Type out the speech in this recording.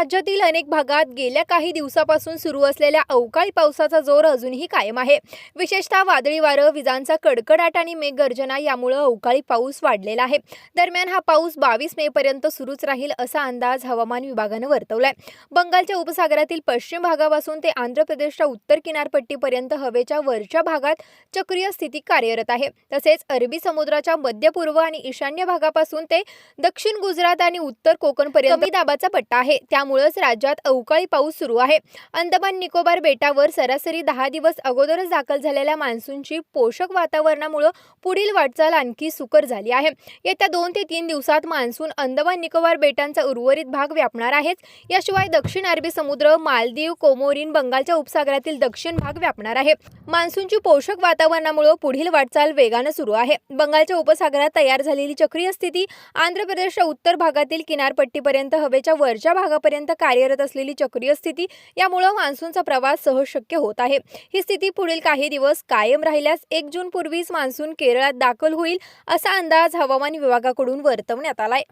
राज्यातील अनेक भागात गेल्या काही दिवसापासून सुरू असलेल्या अवकाळी पावसाचा जोर अजूनही कायम आहे. विशेषतः वादळी वारं विजांचा कडकडाट आणि मेघगर्जना यामुळे अवकाळी पाऊस वाढलेला आहे. दरम्यान हा पाऊस बावीस मे पर्यंत सुरूच राहील असा अंदाज हवामान विभागानं वर्तवलाय. बंगालच्या उपसागरातील पश्चिम भागापासून ते आंध्र प्रदेशच्या उत्तर किनारपट्टीपर्यंत हवेच्या वरच्या भागात चक्रीय स्थिती कार्यरत आहे. तसेच अरबी समुद्राच्या मध्य पूर्व आणि ईशान्य भागापासून ते दक्षिण गुजरात आणि उत्तर कोकणपर्यंत कमी दाबाचा पट्टा आहे. त्यामुळेच राज्यात अवकाळी पाऊस सुरू आहे. अंदमान निकोबार बेटावर सरासरी दहा दिवस अगोदरच दाखल झालेल्या मान्सूनची पोषक वातावरणामुळे पुढील वाटचाल आणखी सुकर झाली आहे. येत्या दोन ते तीन दिवसात मान्सून अंदमान निकोबार बेटांचा उर्वरित भाग व्यापणार आहेच. याशिवाय दक्षिण अरबी समुद्र मालदीव कोमोरीन बंगालच्या उपसागरातील दक्षिण भाग व्यापणार आहे. मान्सूनची पोषक वातावरणामुळे पुढील वाटचाल वेगानं सुरू आहे. बंगालच्या उपसागरात तयार झालेली चक्रीय स्थिती आंध्र प्रदेशच्या उत्तर भागातील किनारपट्टीपर्यंत हवेच्या वरच्या भागापर्यंत कार्यरत असलेली चक्रीय स्थिती यामुळे मान्सूनचा प्रवास सहज शक्य होत आहे. ही स्थिती पुढील काही दिवस कायम राहिल्यास एक जून पूर्वीच मान्सून केरळात दाखल होईल असा अंदाज हवामान विभागाकडून वर्तवण्यात आलाय.